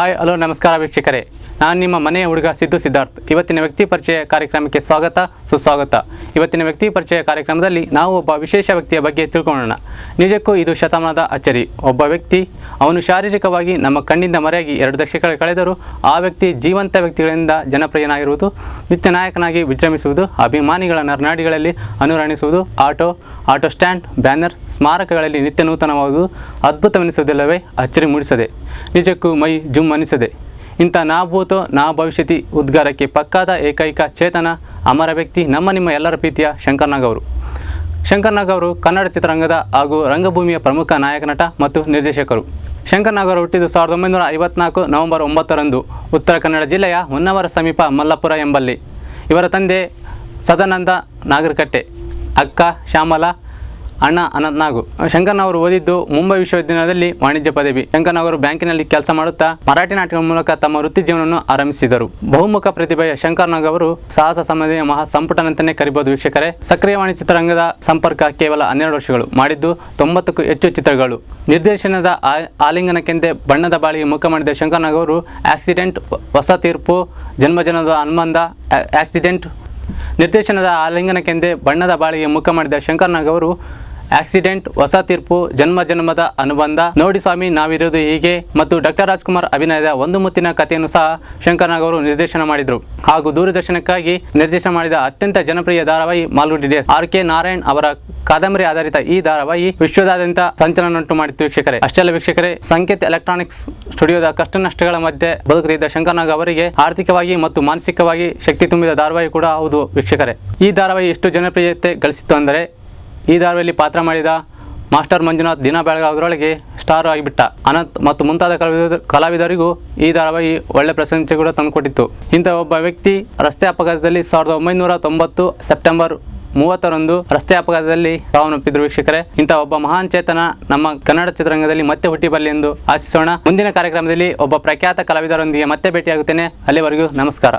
Hi hello ನಮಸ್ಕಾರ ವೀಕ್ಷಕರೇ ನಾನು ನಿಮ್ಮ ಮನೆಯ ಹುಡುಗ ಸಿದ್ದು ಸಿದ್ಧಾರ್ಥ್. ಇವತ್ತಿನ ವ್ಯಕ್ತಿ ಪರಿಚಯ ಕಾರ್ಯಕ್ರಮಕ್ಕೆ ಸ್ವಾಗತ, ಸುಸ್ವಾಗತ. ಇವತ್ತಿನ ವ್ಯಕ್ತಿ ಪರಿಚಯ ಕಾರ್ಯಕ್ರಮದಲ್ಲಿ ನಾವು ಒಬ್ಬ ವಿಶೇಷ ವ್ಯಕ್ತಿಯ ಬಗ್ಗೆ ತಿಳ್ಕೊಳ್ಳೋಣ. ನಿಜಕ್ಕೂ ಇದು ಶತಮಾನದ ಅಚ್ಚರಿ. ಒಬ್ಬ ವ್ಯಕ್ತಿ, ಅವನು ಶಾರೀರಿಕವಾಗಿ ನಮ್ಮ ಕಣ್ಣಿಂದ ಮರೆಯಾಗಿ ಎರಡು ದಶಕಗಳ ಕಳೆದರೂ ಆ ವ್ಯಕ್ತಿ ಜೀವಂತ ವ್ಯಕ್ತಿಗಳಿಂದ ಜನಪ್ರಿಯನಾಗಿರುವುದು, ನಿತ್ಯ ನಾಯಕನಾಗಿ ವಿಜೃಂಭಿಸುವುದು, ಅಭಿಮಾನಿಗಳ ನರನಾಡಿಗಳಲ್ಲಿ ಅನುರಣಿಸುವುದು, ಆಟೋ ಆಟೋ ಸ್ಟ್ಯಾಂಡ್, ಬ್ಯಾನರ್, ಸ್ಮಾರಕಗಳಲ್ಲಿ ನಿತ್ಯ ನೂತನವಾಗುವುದು ಅದ್ಭುತವೆನಿಸುವುದಿಲ್ಲವೇ ಅಚ್ಚರಿ ಮೂಡಿಸದೆ. ನಿಜಕ್ಕೂ ಮೈ ಜುಮ್ ಅನಿಸದೆ. ಇಂಥ ನಾ ಭೂತ, ನಾ ಭವಿಷ್ಯತಿ ಉದ್ಗಾರಕ್ಕೆ ಪಕ್ಕಾದ ಏಕೈಕ ಚೇತನ ಅಮರ ವ್ಯಕ್ತಿ ನಮ್ಮ ನಿಮ್ಮ ಎಲ್ಲರ ಪ್ರೀತಿಯ ಶಂಕರ್ನಾಗ್ ಅವರು. ಶಂಕರ್ನಾಗ್ ಅವರು ಕನ್ನಡ ಚಿತ್ರರಂಗದ ಹಾಗೂ ರಂಗಭೂಮಿಯ ಪ್ರಮುಖ ನಾಯಕ ನಟ ಮತ್ತು ನಿರ್ದೇಶಕರು. ಶಂಕರ್ನಾಗ್ ಅವರು ಹುಟ್ಟಿದ್ದು ಸಾವಿರದ ಒಂಬೈನೂರ ಐವತ್ನಾಲ್ಕು ನವೆಂಬರ್ ಒಂಬತ್ತರಂದು ಉತ್ತರ ಕನ್ನಡ ಜಿಲ್ಲೆಯ ಹೊನ್ನವರ ಸಮೀಪ ಮಲ್ಲಪುರ ಎಂಬಲ್ಲಿ. ಇವರ ತಂದೆ ಸದಾನಂದ ನಾಗರಕಟ್ಟೆ, ಅಕ್ಕ ಶ್ಯಾಮಲಾ ಅಣ್ಣ ಅನಂತನಾಗು. ಶಂಕರ್ನ ಅವರು ಓದಿದ್ದು ಮುಂಬೈ ವಿಶ್ವವಿದ್ಯಾಲಯದಲ್ಲಿ ವಾಣಿಜ್ಯ ಪದವಿ. ಶಂಕರ್ನವರು ಬ್ಯಾಂಕಿನಲ್ಲಿ ಕೆಲಸ ಮಾಡುತ್ತಾ ಮರಾಠಿ ನಾಟಕ ಮೂಲಕ ತಮ್ಮ ವೃತ್ತಿ ಜೀವನವನ್ನು ಆರಂಭಿಸಿದರು. ಬಹುಮುಖ ಪ್ರತಿಭೆಯ ಶಂಕರ್ನಾಗ್ ಅವರು ಸಾಹಸ ಸಮಯ ಮಹಾ ಸಂಪುಟನಂತನೇ ಕರಿಬಹುದು ವೀಕ್ಷಕರೇ. ಸಕ್ರಿಯ ವಾಣಿ ಚಿತ್ರರಂಗದ ಸಂಪರ್ಕ ಕೇವಲ ಹನ್ನೆರಡು ವರ್ಷಗಳು. ಮಾಡಿದ್ದು ತೊಂಬತ್ತಕ್ಕೂ ಹೆಚ್ಚು ಚಿತ್ರಗಳು. ನಿರ್ದೇಶನದ ಆಲಿಂಗನಕ್ಕೆಂದೇ ಬಣ್ಣದ ಬಾಳಿಗೆ ಮುಖ ಮಾಡಿದ ಶಂಕರ್ನಾಗ್ ಅವರು ಆಕ್ಸಿಡೆಂಟ್, ಹೊಸ ತೀರ್ಪು, ಜನ್ಮಜನದ ಅನುಬಂಧ ಆಕ್ಸಿಡೆಂಟ್, ನಿರ್ದೇಶನದ ಆಲಿಂಗನಕ್ಕೆಂದೇ ಬಣ್ಣದ ಬಾಳಿಗೆ ಮುಖ ಮಾಡಿದ ಶಂಕರ್ನಾಗ್ ಅವರು ಆಕ್ಸಿಡೆಂಟ್, ಹೊಸ ತೀರ್ಪು, ಜನ್ಮ ಜನ್ಮದ ಅನುಬಂಧ. ನೋಡಿ ಸ್ವಾಮಿ, ನಾವಿರೋದು ಹೀಗೆ. ಮತ್ತು ಡಾಕ್ಟರ್ ರಾಜ್ಕುಮಾರ್ ಅಭಿನಯದ ಒಂದು ಮುತ್ತಿನ ಕಥೆಯನ್ನು ಸಹ ಶಂಕರ್ನಾಗ್ ಅವರು ನಿರ್ದೇಶನ ಮಾಡಿದರು. ಹಾಗೂ ದೂರದರ್ಶನಕ್ಕಾಗಿ ನಿರ್ದೇಶನ ಮಾಡಿದ ಅತ್ಯಂತ ಜನಪ್ರಿಯ ಧಾರಾವಾಹಿ Malgudi days. R. K. Narayan ಅವರ ಕಾದಂಬರಿ ಆಧಾರಿತ ಈ ಧಾರಾವಾಹಿ ವಿಶ್ವದಾದ್ಯಂತ ಸಂಚಲನಂಟು ಮಾಡಿತ್ತು ವೀಕ್ಷಕರೇ. ಅಷ್ಟೆಲ್ಲ ವೀಕ್ಷಕರೇ, ಸಂಕೇತ್ ಎಲೆಕ್ಟ್ರಾನಿಕ್ಸ್ ಸ್ಟುಡಿಯೋದ ಕಷ್ಟ ನಷ್ಟಗಳ ಮಧ್ಯೆ ಬದುಕುತ್ತಿದ್ದ ಶಂಕರ್ನಾಗ್ ಅವರಿಗೆ ಆರ್ಥಿಕವಾಗಿ ಮತ್ತು ಮಾನಸಿಕವಾಗಿ ಶಕ್ತಿ ತುಂಬಿದ ಧಾರಾವಾಹಿ ಕೂಡ ಹೌದು ವೀಕ್ಷಕರೇ. ಈ ಧಾರಾವಾಹಿ ಎಷ್ಟು ಜನಪ್ರಿಯತೆ ಗಳಿಸಿತ್ತು ಅಂದರೆ ಈ ಧಾರಾವಾಹಿಯಲ್ಲಿ ಪಾತ್ರ ಮಾಡಿದ ಮಾಸ್ಟರ್ ಮಂಜುನಾಥ್ ದಿನ ಬೆಳಗಾಗೋದ್ರೊಳಗೆ ಸ್ಟಾರ್ ಆಗಿಬಿಟ್ಟ. ಅನಂತ್ ಮತ್ತು ಮುಂತಾದ ಕಲಾವಿದ, ಕಲಾವಿದರಿಗೂ ಈ ಧಾರಾವಾಹಿ ಒಳ್ಳೆ ಪ್ರಶಂಸೆ ಕೂಡ ತಂದುಕೊಟ್ಟಿತ್ತು. ಇಂಥ ಒಬ್ಬ ವ್ಯಕ್ತಿ ರಸ್ತೆ ಅಪಘಾತದಲ್ಲಿ ಸಾವಿರದ ಒಂಬೈನೂರ ತೊಂಬತ್ತು ಸೆಪ್ಟೆಂಬರ್ ಮೂವತ್ತರಂದು ರಸ್ತೆ ಅಪಘಾತದಲ್ಲಿ ಸಾವನ್ನಪ್ಪಿದ್ರು ವೀಕ್ಷಕರೇ. ಇಂಥ ಒಬ್ಬ ಮಹಾನ್ ಚೇತನ ನಮ್ಮ ಕನ್ನಡ ಚಿತ್ರರಂಗದಲ್ಲಿ ಮತ್ತೆ ಹುಟ್ಟಿ ಬರಲಿ ಎಂದು ಆಶಿಸೋಣ. ಮುಂದಿನ ಕಾರ್ಯಕ್ರಮದಲ್ಲಿ ಒಬ್ಬ ಪ್ರಖ್ಯಾತ ಕಲಾವಿದರೊಂದಿಗೆ ಮತ್ತೆ ಭೇಟಿಯಾಗುತ್ತೇನೆ. ಅಲ್ಲಿವರೆಗೂ ನಮಸ್ಕಾರ.